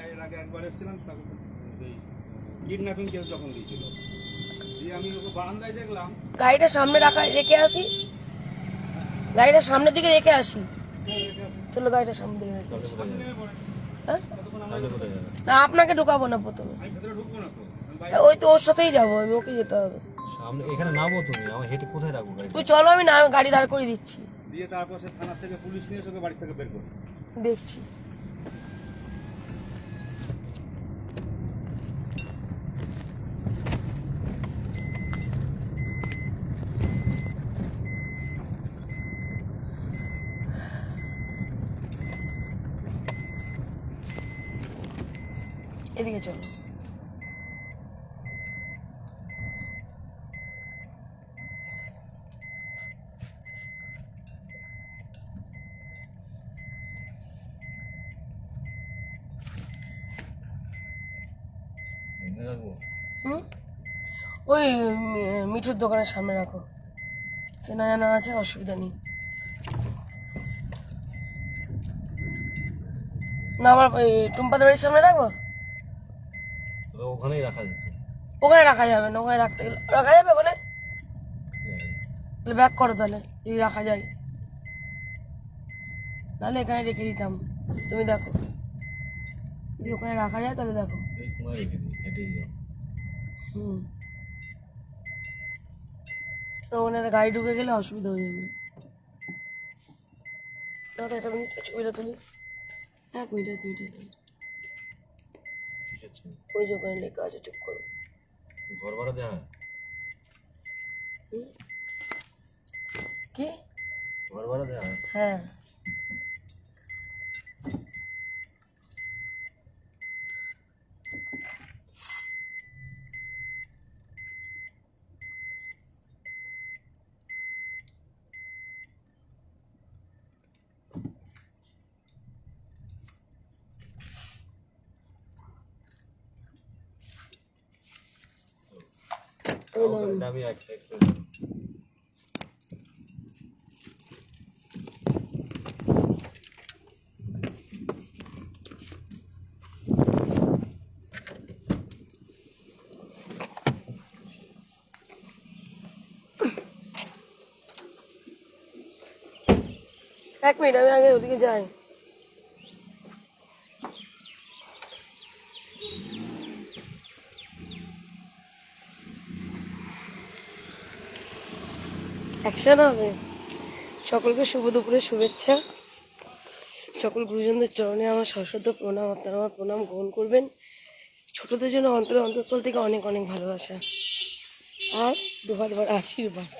এর আগে একবার এসেছিলাম কিডন্যাপিং কেস যখন দিয়েছিল দিয়ে আমি ওকে বারান্দায় দেখলাম। গাড়িটা সামনে রাখা রেখে আসি। গাড়িটা সামনের দিকে রেখে আসি। চলো গাড়িটা সামনের দিকে রেখে আসি। হ্যাঁ? না আপনাকে ঢুকাবো না প্রথমে। আমি ভেতরে ঢুকবো না তো। আমি বাইরে ওই তো ওর সাথেই যাব আমি ওকে যেতে হবে। সামনে এখানে নামো তুমি আমার হেঁটে কোথায় রাখব তুমি চলো আমি না গাড়ি দাঁড় করে দিচ্ছি। দিয়ে তারপর সে থানার থেকে পুলিশ নিয়ে এসে ওকে বাড়ি থেকে বের করে দেখছি। এদিকে চলো। ওই মিঠুর দোকানের সামনে রাখো। চেনা জানা আছে অসুবিধা নেই। না আমার ওই টুম্পাদের বাড়ির সামনে রাখব? ওখানেই রাখা যেত ওখানে রাখা যাবে না ওখানে রাখতে গেলে রাখা যাবে ওখানে? তাহলে ব্যাক করো তাহলে যদি রাখা যায়। নাহলে এখানে রেখে দিতাম। তুমি দেখো। যদি ওখানে রাখা যায় তাহলে দেখো। হুম। ওখানে গাড়ি ঢুকে গেলে অসুবিধা হয়ে যাবে। দাদা একটা মিনিট ছবিটা তুলি এক মিনিট এক মিনিট এক মিনিট। ওই যে ওখানে লেখা আছে চুপ করো। ঘর ভাড়া দেওয়া হুম? কি? ঘর ভাড়া দেওয়া হ্যাঁ। ওখানে আমি এক সাইড করে দিলাম। এক মিনিট আমি আগে ওদিকে যাই অ্যাকশন হবে। সকলকে শুভ দুপুরে শুভেচ্ছা। সকল গুরুজনদের চরণে আমার সশ্রদ্ধ প্রণাম। আপনারা আমার প্রণাম গ্রহণ করবেন। ছোটদের জন্য অন্তরে অন্তঃস্থল থেকে অনেক অনেক ভালোবাসা। আর দুহাত ভরা আশীর্বাদ।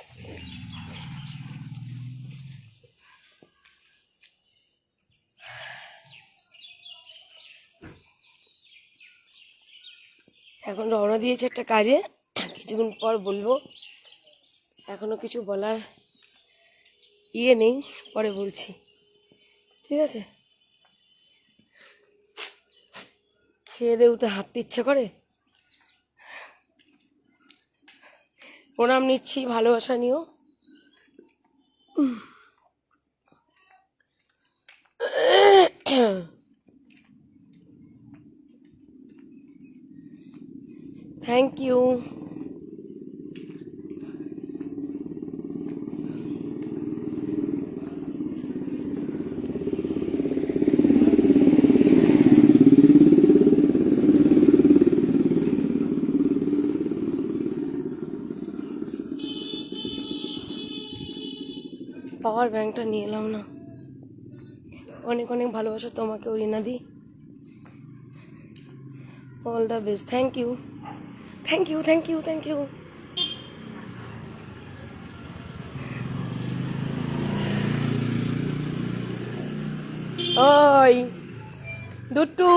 এখন রওনা দিয়েছে একটা কাজে। কিছুক্ষণ পর বলব এখনও কিছু বলার ইয়ে নেই, পরে বলছি। ঠিক আছে? খেয়ে দিয়ে উঠে হাঁটতে ইচ্ছে করে। প্রণাম নিচ্ছি, ভালোবাসা নিও। থ্যাংক ইউ পাওয়ার ব্যাংকটা নিয়ে এলাম না। অনেক অনেক ভালোবাসা তোমাকে রিনা দি all the best. Thank you thank you thank you thank you ওই দুটু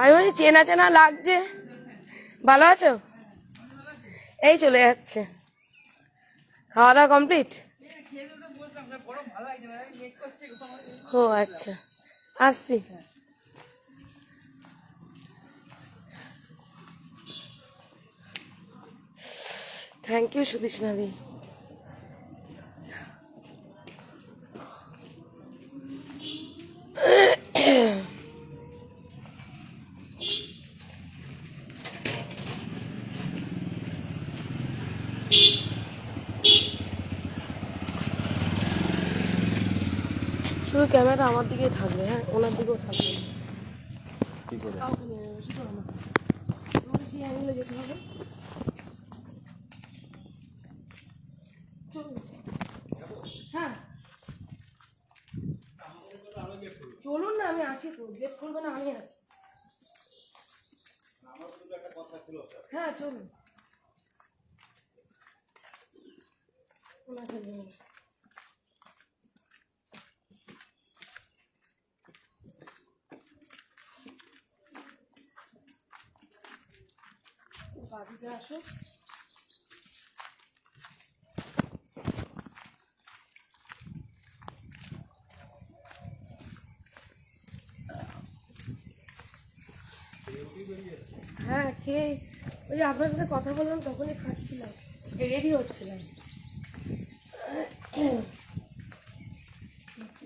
আমি চেনা চেনা লাগছে। ভালো আছো? এই চলে যাচ্ছে। খাওয়া দাওয়া কমপ্লিট ও আচ্ছা। আসছি। থ্যাংক ইউ সুদীষ্ণাদি শুধু ক্যামেরা আমার দিকেই থাকবে হ্যাঁ? ওনার দিকেও থাকবে। কি করে কাউকে নিয়ে নেবে, শুধু আমার আমাকে সেই অ্যাঙ্গেলে যেতে হবে চলুন। হ্যাঁ চলুন না আমি আছি তো গেট খুলবে না আমি আছি আমার কিন্তু একটা কথা ছিল স্যার হ্যাঁ চলুন ওনাকে নিয়ে নেবে। বাড়িতে আসো হ্যাঁ খেয়ে ওই যে আপনার সাথে কথা বললাম, তখনই খাচ্ছিলাম। রেডি হচ্ছিলাম।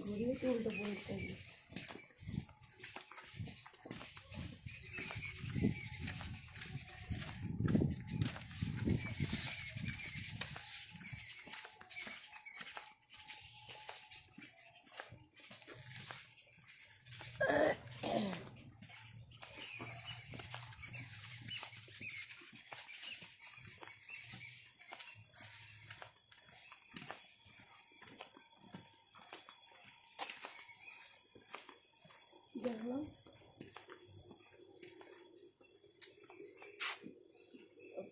ঘুরিয়ে তো উল্টো বলতে দেখলাম বাকি বাকি কেমন এই নাকি বাবার নাম গুরুদাস শুভঙ্কর শুভঙ্কর গুরুদাস বাবার নাম হচ্ছে গুরুদাস গুরুদাস বলে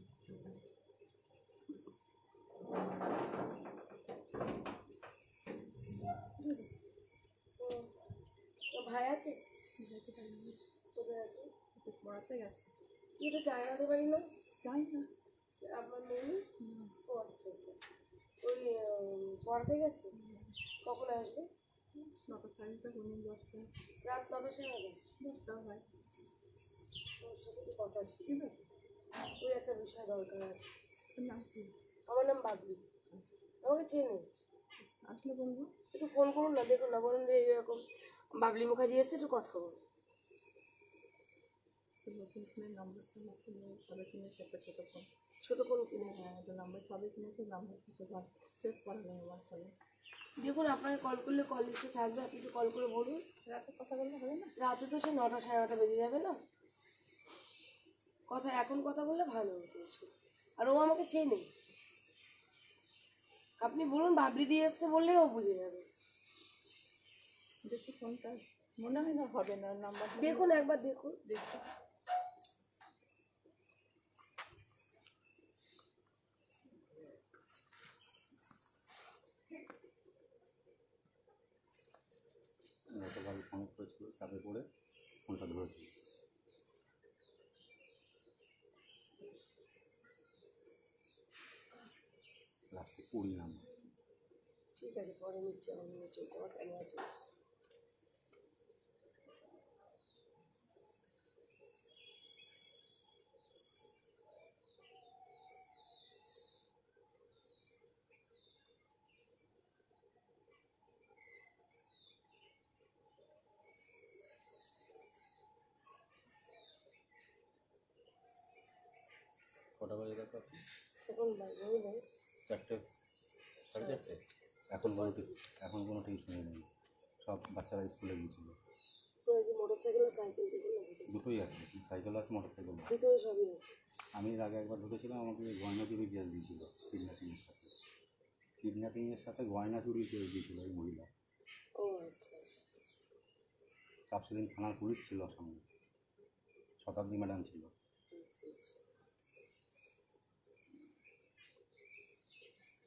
ভাই আছে? কোথায় আছে পড়াতে গেছে কি এটা চায়নাতে বাড়ি না? চাই না মেয়ে? ও আচ্ছা আচ্ছা। ওই পড়াতে গেছে? কখন আসবে? নটা সাড়ে রাত নটা সাড়ে দশটা হয় ওর সাথে কথা ছিল ওই একটা বিষয় দরকার আছে। আমার নাম বাবলি। আমাকে চেনে? আসলে বলব? একটু ফোন করুন না দেখুন না বলুন যে এরকম বাবলি মুখার্জি এসে একটু কথা বলুন। ছোট ফোন কিনেছে। দেখুন আপনাকে কল করলে কল লিস্টে থাকবে আপনি একটু কল করে বলুন। রাতে কথা বললে হবে না? রাতে তো সে নটা সাড়ে নটা বেজে যাবে না? কথা এখন কথা বললে ভালো হতো। একটু। আর ও আমাকে চেনে। আপনি বলুন বাবলি দিয়ে এসছে বললে ও বুঝে যাবে। দেখি ফোনটা মনে হয় না হবে না নাম্বার দেখুন একবার দেখুন। গতকাল ফোন করেছিল চাপে পড়ে ফোনটা লাস্টে কুড়ি নাম্বার। ঠিক আছে পরে নিচ্ছি আমি নিয়ে চলছে আমার ক্যামেরা চলছে। কটা বাজে দেখো? এখন নেই চারটে সাড়ে চারটে? এখন কোনো এখন কোনো টিউশনই নেই। সব বাচ্চারা স্কুলে গিয়েছিল। দুটোই আছে সাইকেল আছে মোটর সাইকেল আমি এর আগে একবার ঢুকেছিলাম আমাকে গয়না চুরি কেস দিয়েছিল কিডন্যাপিংয়ের সাথে। কিডন্যাপিংয়ের সাথে গয়না চুরি কেস দিয়েছিল ওই মহিলা। ও আচ্ছা। তার সেদিন থানার পুলিশ ছিল সঙ্গে শতাব্দী ম্যাডাম ছিল। আচ্ছা আচ্ছা।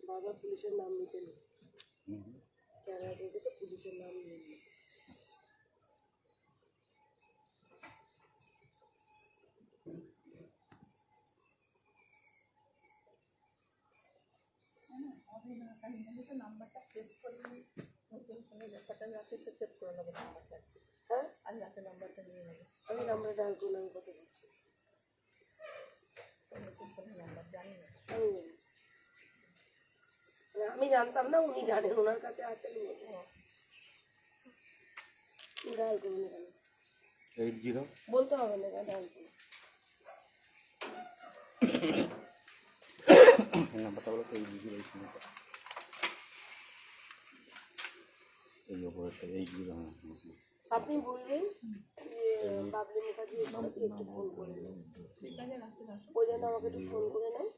বাবা পুলিশের নাম নিতে নেই ক্যামেরাটিতে তো পুলিশের নাম নিয়ে নেই নাম্বারটা সেভ করে নতুন ফোনে রাখে সে সেভ করে নেব নাম্বারটা নাম্বারটা নিয়ে নেবে। আমি নাম্বার ডাল করলাম আমি আমি জানতাম না উনি জানেন ওনার কাছে আছেন ডাল করুন এখানে এইট জিরো? বলতে হবে না করুন নাম্বারটা বলো তো এইট জিরো এইট জিরো। এই ওপরেরটা এইট জিরো। আপনি বলবেন? যে বাবলি মুখার্জি এসে একটু ফোন করে ও যেন আমাকে একটু ফোন করে নেয়।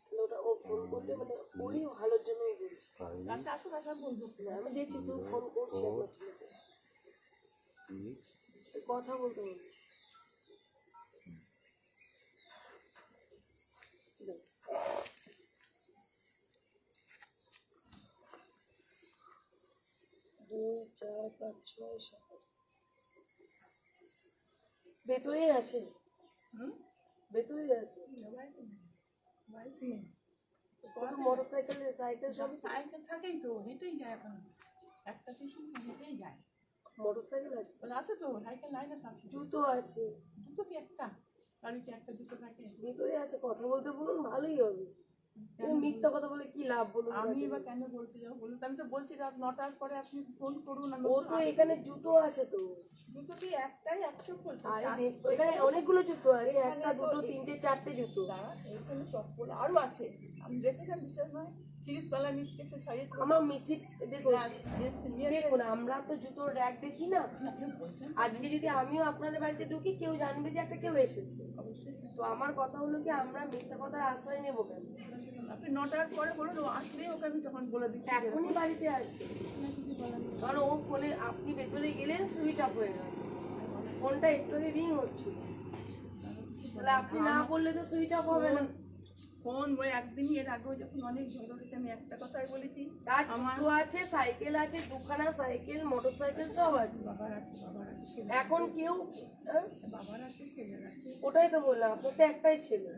তাহলে ওটা ও ফোন করলে মানে ওরই ভালোর জন্যই বলছি। না, আমি দেখছি তুই ফোন করছি ছেলেকে। কথা বলতে দেখ। দুই চার পাঁচ ছয় সাত। ভেতরেই আছে। হুম? ভেতরেই আছে। বাড়িতে নেই মোটর সাইকেল সাইকেল সব সাইকেল থাকেই তো হেঁটেই যায় এখন। একটা হেঁটেই যায়। মোটর সাইকেল আছে আছে তো সাইকেল নাই না জুতো আছে। দুটো কি একটা? একটা দুটো থাকে? ভিতরে আছে। কথা বলতে বলুন ভালোই হবে। মিথ্যা কথা বলে কি লাভ বলুন আমি এবার কেন বলতে যাব বলুন তো? আমি তো বলছি রাত নটার পরে আপনি ফোন করুন ও তো এখানে জুতো আছে তো। জুতো কি একটাই একশো এখানে অনেকগুলো জুতো আছে একটা দুটো তিনটে চারটে জুতো। চপ্পল আরও আছে। আমি দেখেছিলাম বিশ্বাস নয় আমার আমরা তো জুতোর র্যাক দেখি না। আজকে যদি আমিও আপনাদের বাড়িতে ঢুকি কেউ জানবে যে একটা কেউ এসেছে। তো আমার কথা হলো কি আমরা মিথ্যা কথার আশ্রয় নেব কেন? আপনি নটার পরে বলুন ও আসলেই ওকে আমি তখন বলে দিচ্ছি। এখনই বাড়িতে আছে। কারণ ও ফোনে আপনি ভেতরে গেলেন সুইচ অফ হয়ে গেল। ফোনটা একটু আগে রিং হচ্ছিল। তাহলে আপনি না বললে তো সুইচ অফ হবে না। ফোন ওই একদিনই এর আগেও যখন অনেক ঝগড়া হয়েছে আমি একটা কথাই বলেছি তার জুতো আছে সাইকেল আছে দুখানা সাইকেল মোটর সাইকেল সব আছে। বাবার আছে বাবার আছে এখন কেউ হ্যাঁ? বাবার আছে ছেলের আছে। ওটাই তো বললাম আপনার তো একটাই ছেলে।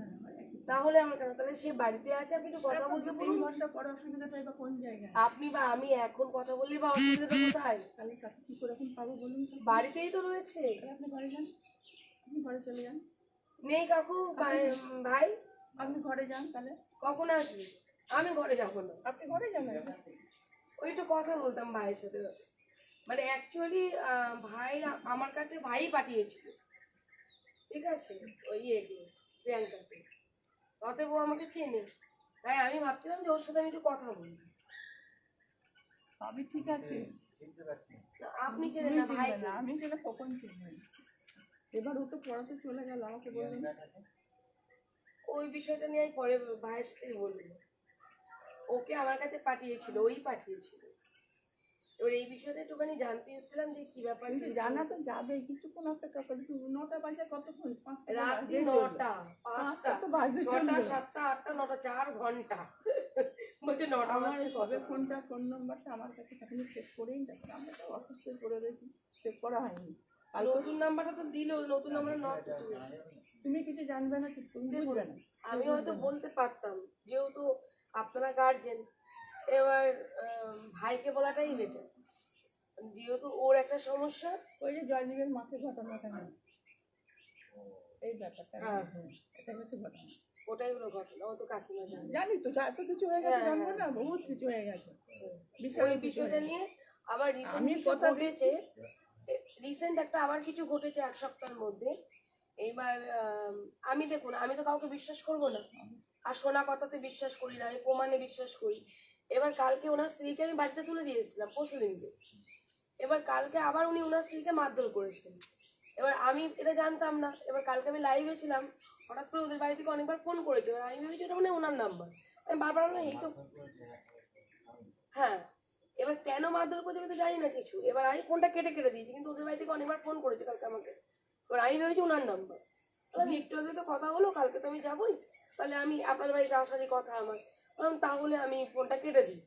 তাহলে আমার কেন তাহলে সে বাড়িতে আছে আপনি একটু কথা বলতে তিন ঘণ্টা পরে অসুবিধাটাই বা কোন জায়গায়? আপনি বা আমি এখন কথা বললে বা অসুবিধাটা কোথায়? তাহলে কি করে এখন পাবো বলুন তো? বাড়িতেই তো রয়েছে। আপনি ঘরে যান আপনি ঘরে চলে যান। নেই কাকু ভাই? আপনি ঘরে যান তাহলে। কখন আসবি? আমি ঘরে যাব না। আপনি ঘরে যান না। ওই একটু কথা বলতাম ভাইয়ের সাথে। মানে অ্যাকচুয়ালি ভাই আমার কাছে ভাই পাঠিয়েছিল। ঠিক আছে? ওই ইয়েকে প্রিয়াঙ্কাকে অতএব ও আমাকে চেনে। তাই আমি ভাবছিলাম যে ওর সাথে আমি একটু কথা বলি। আমি ঠিক আছে। আপনি চেনে না ভাই না, চেনে। আমি কখন চিনবে? না। এবার ও তো পড়াতে চলে গেল আমাকে বললেন ওই বিষয়টা নিয়ে আমি পরে ভাইয়ের সাথে বলব। ওকে আমার কাছে পাঠিয়েছিল ওই পাঠিয়েছিল। এবার এই বিষয়টা একটুখানি জানতে এসেছিলাম যে কি ব্যাপার জানা তো যাবে কিছুক্ষণ অপেক্ষা করে নটা বাজে কতক্ষণ? রাত্রি নটা পাঁচটা ছটা সাতটা আটটা নটা চার ঘণ্টা। বলছে নটা সবে কত? ফোনটা ফোন নাম্বারটা আমার কাছে এখনও সেভ করেই দেখো আমরা তো অসুস্থ করে রয়েছি সেভ করা হয়নি। আর নতুন নাম্বারটা তো দিল নতুন নাম্বার নট। তুমি কিছু জানবে না কিছু বুঝবে না। আমি হয়তো বলতে পারতাম যেহেতু আপনারা গার্জেন এবার ভাইকে বলাটাই বেটার যেহেতু ওর একটা সমস্যা। ওই যে জয়দীপের মাকে ঘটনাটা নেই এই ব্যাপারটা হ্যাঁ। এটা হচ্ছে ঘটনা। ওটাই হলো ঘটনা ও তো কাকিমা জানে। জানি তো এত কিছু হয়ে গেছে হ্যাঁ, জানব না বহুত কিছু হয়ে গেছে। ওই বিষয়টা নিয়ে আবার রিসেন্ট কথা রিসেন্ট একটা আবার কিছু ঘটেছে এক সপ্তাহের মধ্যে। এইবার আম, দেখুন আমি তো কাউকে বিশ্বাস করব না। আর শোনা কথাতে বিশ্বাস করি না আমি প্রমাণে বিশ্বাস করি। এবার কালকে ওনার স্ত্রীকে আমি বাড়িতে তুলে দিয়েছিলাম পরশু দিনকে। এবার কালকে আবার উনি ওনার স্ত্রীকে মারধর করেছেন। এবার আমি এটা জানতাম না এবার কালকে আমি লাইভে ছিলাম হঠাৎ করে ওদের বাড়ি থেকে অনেকবার ফোন করেছে এবার আমি ভেবেছি ওটা মানে ওনার নাম্বার আমি বারবার বললাম, এই তো হ্যাঁ এবার কেন মারধর করছে আমি তো জানি না কিছু। এবার আমি ফোনটা কেটে কেটে দিয়েছি কিন্তু ওদের বাড়ি থেকে অনেকবার ফোন করেছে কালকে আমাকে। এবার আমি ভেবেছি ওনার নাম্বার আমি তো কথা হলো, কালকে তো আমি যাবোই। তাহলে আমি আপনাদের বাড়িতে আসারই কথা আমার। তাহলে আমি ফোনটা কেটে দিই।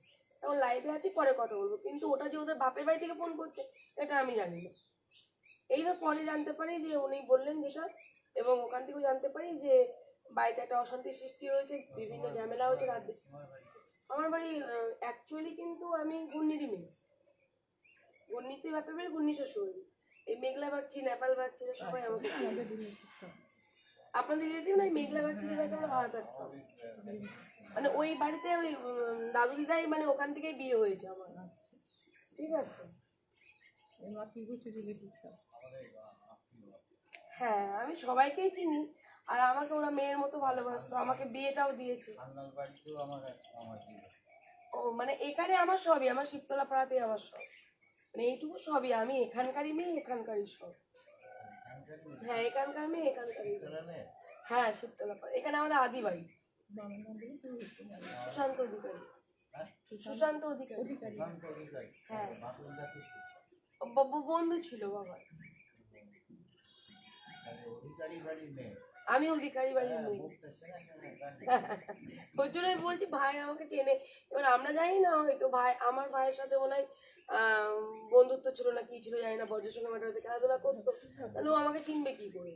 এখন লাইভে আছি, পরে কথা বলব। কিন্তু ওটা যে ওদের বাপের বাড়ি থেকে ফোন করছে, এটা আমি জানি না। এইবার পরে জানতে পারি যে উনি বললেন যেটা, এবং ওখান থেকেও জানতে পারি যে বাড়িতে একটা অশান্তি সৃষ্টি হয়েছে, বিভিন্ন ঝামেলা হয়েছে রাত। আমার বাড়ি অ্যাকচুয়ালি কিন্তু আমি গুন্নিরই মেয়ে। গুন্নিতে বাপের বাড়ি গুন্নি শ্বশুর। এই মেঘলা বাগচি নেপাল বাগচি সবাই আমাকে চেনে। আমাদের দিনে সব। আপনাদের রিলেটিভ নাই মেঘলা বাগচি থেকে আমরা ভাড়া থাকতাম। মানে ওই বাড়িতে ওই দাদু দিদাই মানে ওখান থেকেই বিয়ে হয়েছে আমার। ঠিক আছে? হ্যাঁ আমি সবাইকেই চিনি। আর আমাকে ওরা মেয়ের মতো ভালোবাসতো আমাকে বিয়েটাও দিয়েছে। ও মানে এখানে আমার সবই আমার শিবতলা পাড়াতেই আমার সব। মানে এইটুকু সবই, আমি এখানকারই মেয়ে, এখানকারই সব। হ্যাঁ এখানকার মেয়ে, এখানকারই হ্যাঁ শিবতলা পাড়া। এখানে আমাদের আদি বাড়ি। সুশান্ত অধিকারী। সুশান্ত অধিকারী। হ্যাঁ। বন্ধু ছিল বাবা অধিকারী বাড়ির মেয়ে ওই জন্যই বলছি ভাই আমাকে চেনে। এবার আমরা জানি না হয়তো ভাই আমার ভাইয়ের সাথে মনে হয় বন্ধুত্ব ছিল না কি ছিল জানি না বজ্রের সঙ্গে মাঠে খেলাধুলা করতো। তাহলে ও আমাকে চিনবে কি করে?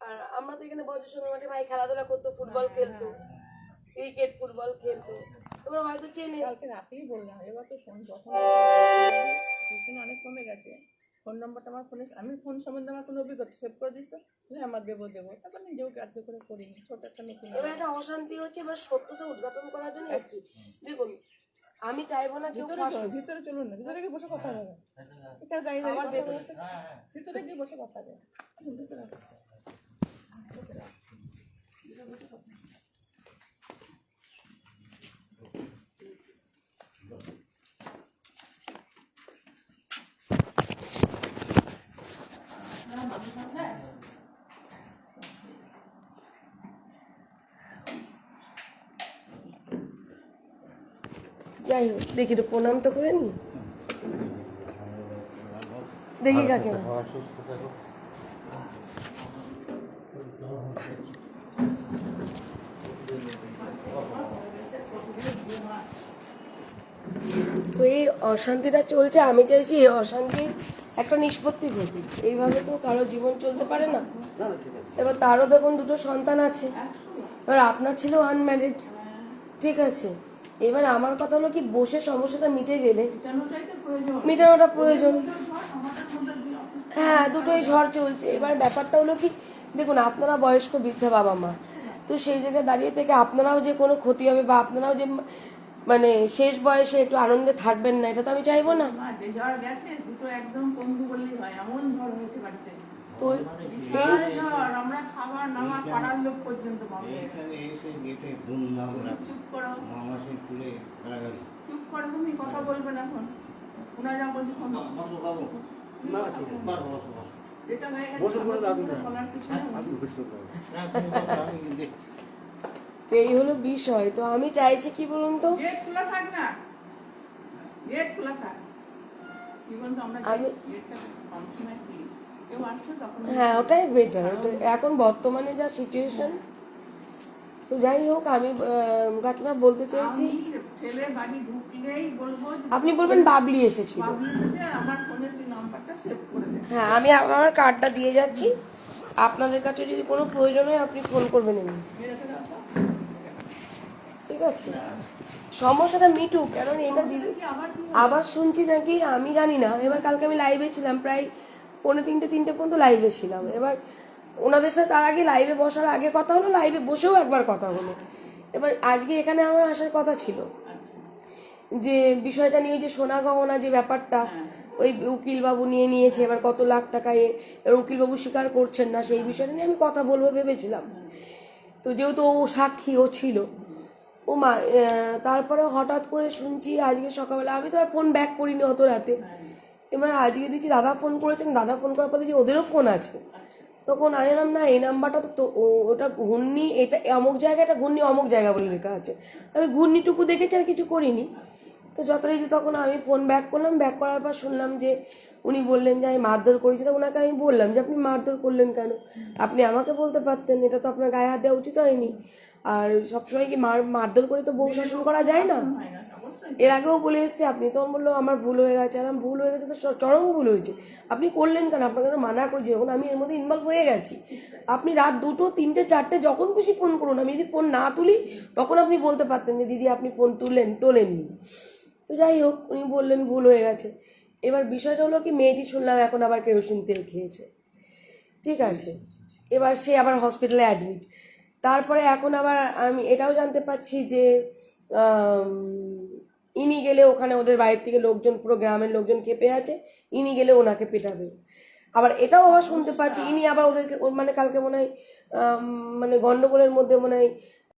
আর আমরা তো এখানে বজ্রের সঙ্গে মাঠে ভাই খেলাধুলা করতো ফুটবল খেলতো ক্রিকেট ফুটবল খেলতো। তোমরা হয়তো চেনে। কালকে রাতেই বললাম এবার তো ফোন যখন অনেক কমে গেছে ফোন নম্বরটা আমার ফোনে আমি ফোন সম্বন্ধে আমার কোনো অভিজ্ঞতা সেভ করে দিস তো হ্যাঁ আমার দেবো দেবো তারপর নিজেও কার্য করে করিনি ছোট একটা নতুন এবার একটা অশান্তি হচ্ছে এবার সত্যতা উদ্ঘাটন করার জন্য এসেছি দেখুন আমি চাইব না কেউ ভিতরে চলো, ভিতরে চলুন না ভিতরে গিয়ে বসে কথা হবে এটা দাঁড়িয়ে বলতে ভিতরে গিয়ে বসে কথা হবে ভিতরে যাই হোক, দেখি তো প্রণাম তো করে নি। দেখি কাকে এই অশান্তিটা চলছে, আমি চাইছি এই অশান্তির একটা নিষ্পত্তি ঘটুক। এইভাবে তো কারও জীবন চলতে পারে না। এবার তারও দেখুন দুটো সন্তান আছে। এবার আপনার ছিল আনম্যারিড ঠিক আছে। এবার আমার কথা হলো কি বসে সমস্যাটা মিটে গেলে। মেটানোটা প্রয়োজন। হ্যাঁ দুটোই ঝড় চলছে। এবার ব্যাপারটা হলো কি দেখুন আপনারা বয়স্ক বৃদ্ধা বাবা মা তো সেই জায়গায় দাঁড়িয়ে থেকে আপনারাও যে কোনো ক্ষতি হবে বা আপনারাও যে মানে শেষ বয়সে একটু আনন্দে থাকবেন না এটা তো আমি চাইব না। ঝড় গেছে দুটো একদম বললেই হয়। এমন ঝড় হয়েছে বাড়িতে। তো এই হলো বিষয়। তো আমি চাইছি কি বলুন তো? খোলা থাক না খোলা আমি- হ্যাঁ ওটাই বেটার ওটা এখন বর্তমানে যা সিচুয়েশন তো যাই হোক, আমি কাকিমা বলতে চাইছি, আপনি বলবেন বাবলি এসেছিল। হ্যাঁ আমি আমার কার্ডটা দিয়ে যাচ্ছি। আপনাদের কাছে যদি কোনো প্রয়োজন হয়, আপনি ফোন করবেন এমনি। ঠিক আছে? সমস্যাটা মিটুক, কারণ এটা আবার শুনছি নাকি, আমি জানি না। এবার কালকে আমি লাইভে ছিলাম, প্রায় পৌনে তিনটে তিনটে পর্যন্ত লাইভে ছিলাম। এবার ওনাদের সাথে তার আগে লাইভে বসার আগে কথা হলো লাইভে বসেও একবার কথা হলো। এবার আজকে এখানে আমার আসার কথা ছিল যে বিষয়টা নিয়ে যে সোনা গহনা যে ব্যাপারটা ওই উকিলবাবু নিয়ে নিয়েছে এবার কত লাখ টাকা এ এবার উকিলবাবু স্বীকার করছেন না সেই বিষয়টা নিয়ে আমি কথা বলব ভেবেছিলাম। তো যেহেতু ও সাক্ষী ও ছিল। ও মা তারপরে হঠাৎ করে শুনছি আজকে সকালবেলা আমি তো আর ফোন ব্যাক করিনি অত রাতে। এবার আজকে দেখছি দাদা ফোন করেছেন, দাদা ফোন করার পর দেখছি ওদেরও ফোন আছে। তখন আমি জানলাম না, এই নাম্বারটা তো ওটা ঘূর্ণি, এটা অমুক জায়গা, এটা ঘূর্ণি অমুক জায়গা বলে লেখা আছে। আমি ঘূর্ণিটুকু দেখেছি, আর কিছু করিনি। তো যথারীতি তখন আমি ফোন ব্যাক করলাম ব্যাক করার পর শুনলাম যে উনি বললেন যে আমি মারধর করেছি। তো ওনাকে আমি বললাম যে, আপনি মারধর করলেন কেন? আপনি আমাকে বলতে পারতেন, এটা তো আপনার গায়ে হাত দেওয়া উচিত হয়নি। আর সবসময় কি মার, মারধর করে তো বউ শাসন করা যায় না? এর আগেও বলে এসেছি, আপনি তখন বলল, আমার ভুল হয়ে গেছে। আর ভুল হয়ে গেছে, তো চরম ভুল হয়েছে। আপনি করলেন কেন? আপনাকে তো মানা করেছি যখন আমি এর মধ্যে ইনভলভ হয়ে গেছি। আপনি রাত দুটো, তিনটে, চারটে যখন খুশি ফোন করুন। আমি যদি ফোন না তুলি, তখন আপনি বলতে পারতেন যে, দিদি, আপনি ফোন তুললেন, তোলেননি। তো যাই হোক, উনি বললেন, ভুল হয়ে গেছে। এবার বিষয়টা হলো কি, মেয়েটি শুনলাম, এখন আবার কেরোসিন তেল খেয়েছে। ঠিক আছে? এবার সে আবার হসপিটালে অ্যাডমিট তারপরে এখন আবার আমি এটাও জানতে পাচ্ছি যে ইনি গেলে ওখানে ওদের বাইরের থেকে লোকজন, পুরো গ্রামের লোকজন খেপে আছে, ইনি গেলে ওনাকে পেটাবে। আবার এটাও আবার শুনতে পাচ্ছি, ইনি আবার ওদেরকে মানে কালকে মনে হয় মানে গণ্ডগোলের মধ্যে মনে হয়